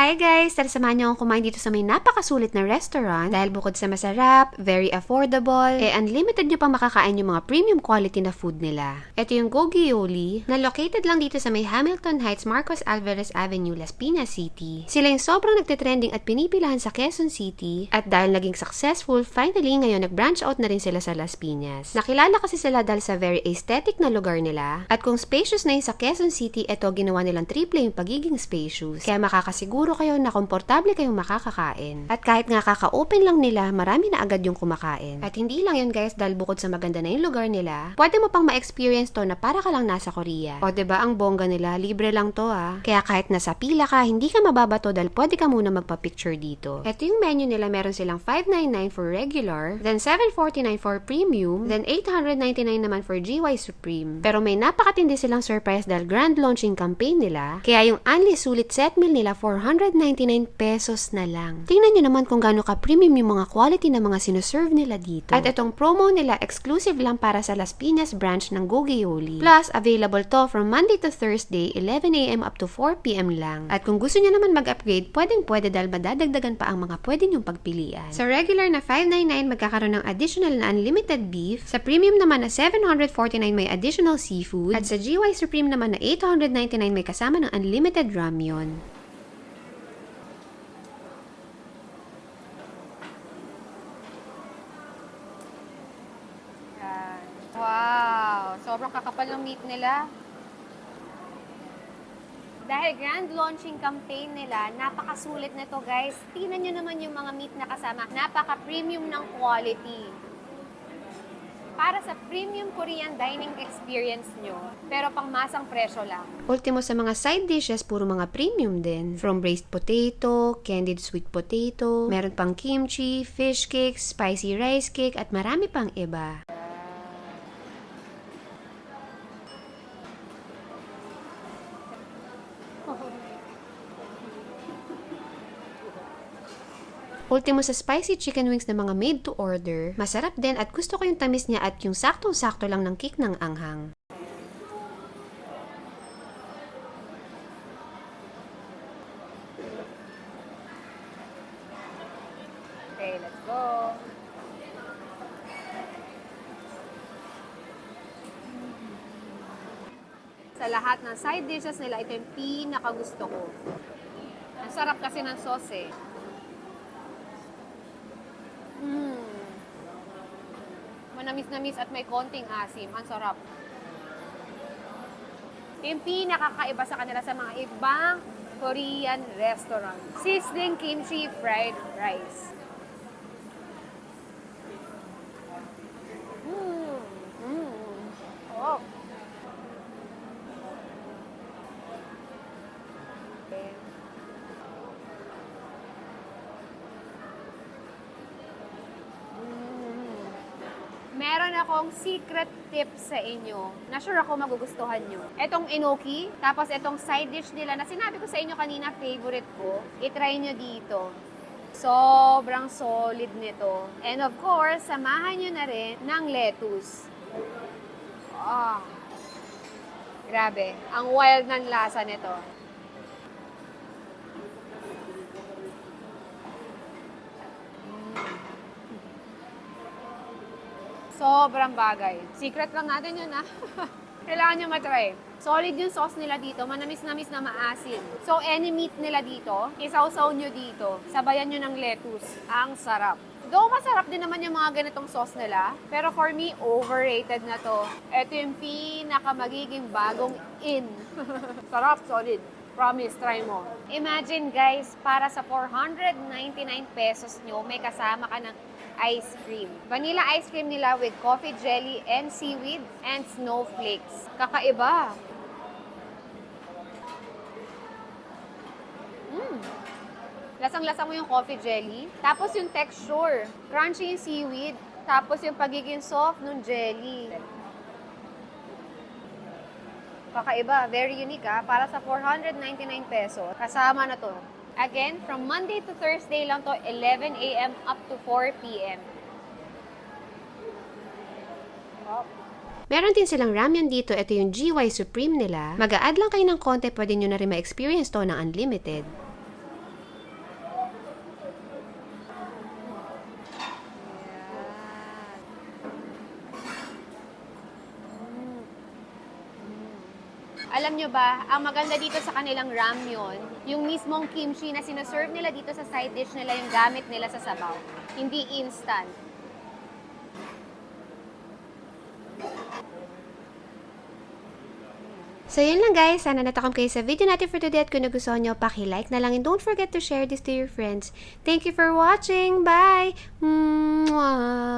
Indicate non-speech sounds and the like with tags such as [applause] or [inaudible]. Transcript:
Hi guys! Tara samahan niyo akong kumain dito sa may napakasulit na restaurant dahil bukod sa masarap, very affordable, eh unlimited niyo pang makakain yung mga premium quality na food nila. Ito yung Gogioli na located lang dito sa may Hamilton Heights Marcos Alvarez Avenue, Las Piñas City. Sila yung sobrang nagtitrending at pinipilahan sa Quezon City at dahil naging successful, finally ngayon nag-branch out na rin sila sa Las Piñas. Nakilala kasi sila dahil sa very aesthetic na lugar nila at kung spacious na yung sa Quezon City, ito ginawa nilang triple yung pagiging spacious. Kaya makakasiguro siguro kayo na komportable kayong makakakain. At kahit nga kaka-open lang nila, marami na agad yung kumakain. At hindi lang yun guys, dahil bukod sa maganda na yung lugar nila, pwede mo pang ma-experience to na para ka lang nasa Korea. O ba diba, ang bongga nila, libre lang to ah. Kaya kahit nasa pila ka, hindi ka mababato dahil pwede ka muna magpa-picture dito. Ito yung menu nila, meron silang 599 for regular, then 749 for premium, then 899 naman for GY Supreme. Pero may napakatindi silang surprise dahil grand launching campaign nila, kaya yung only sulit set meal nila 400 199 pesos na lang. Tingnan nyo naman kung gaano ka-premium yung mga quality na mga sinuserve nila dito. At itong promo nila exclusive lang para sa Las Piñas branch ng Gogioli. Plus, available to from Monday to Thursday, 11am up to 4pm lang. At kung gusto nyo naman mag-upgrade, pwedeng pwede dahil madadagdagan pa ang mga pwede nyong pagpilian. Sa regular na 599, magkakaroon ng additional na unlimited beef. Sa premium naman na 749 may additional seafood. At sa GY Supreme naman na 899 may kasama ng unlimited ramyon. Sobrang kakapal ng meat nila. Dahil grand launching campaign nila, napakasulit nito guys. Tingnan nyo naman yung mga meat na kasama. Napaka-premium ng quality. Para sa premium Korean dining experience nyo, pero pang masang presyo lang. Ultimo sa mga side dishes, puro mga premium din. From braised potato, candied sweet potato, meron pang kimchi, fish cake, spicy rice cake, at marami pang iba. Ultimo sa spicy chicken wings na mga made to order, masarap din at gusto ko yung tamis niya at yung saktong-sakto lang ng kick ng anghang. Okay, let's go. Sa lahat ng side dishes nila, ito yung pinakagusto ko. Ang sarap kasi ng sauce eh. Mm. Manamis-namis at may konting asim. Ang sarap. Yung pinakakaiba sa kanila sa mga ibang Korean restaurant. Sizzling kimchi fried rice. Meron akong secret tip sa inyo na sure ako magugustuhan nyo. Etong enoki, tapos etong side dish nila na sinabi ko sa inyo kanina favorite ko, itry nyo dito. Sobrang solid nito. And of course, samahan nyo na rin ng lettuce. Ah, grabe. Ang wild ng lasa nito. Sobrang bagay. Secret lang natin yun, ah. [laughs] Kailangan nyo matry. Solid yung sauce nila dito. Manamis-namis na maasin. So, any meat nila dito, isawsaw nyo dito. Sabayan nyo ng lettuce. Ang sarap. Though masarap din naman yung mga ganitong sauce nila, pero for me, overrated na to. Ito yung pinaka magiging bagong in. [laughs] sarap, solid. Promise, try mo. Imagine guys, para sa 499 pesos nyo, may kasama ka ng ice cream. Vanilla ice cream nila with coffee jelly and seaweed and snowflakes. Kakaiba. Mm. Lasang-lasa mo yung coffee jelly. Tapos yung texture. Crunchy yung seaweed. Tapos yung pagiging soft ng jelly. Kakaiba, very unique ah. Para sa 499 pesos, kasama na to. Again, from Monday to Thursday lang to, 11 a.m. up to 4 p.m. Oh. Meron din silang ramyun dito. Ito yung GY Supreme nila. Mag-a-add lang kayo ng konti, pwede nyo na rin ma-experience to ng unlimited. Alam nyo ba, ang maganda dito sa kanilang ramyun, yung mismong kimchi na sinaserve nila dito sa side dish nila, yung gamit nila sa sabaw. Hindi instant. So yun lang guys, sana natakam kayo sa video natin for today at kung nagustuhan nyo, paki-like na lang and don't forget to share this to your friends. Thank you for watching. Bye! Mwah!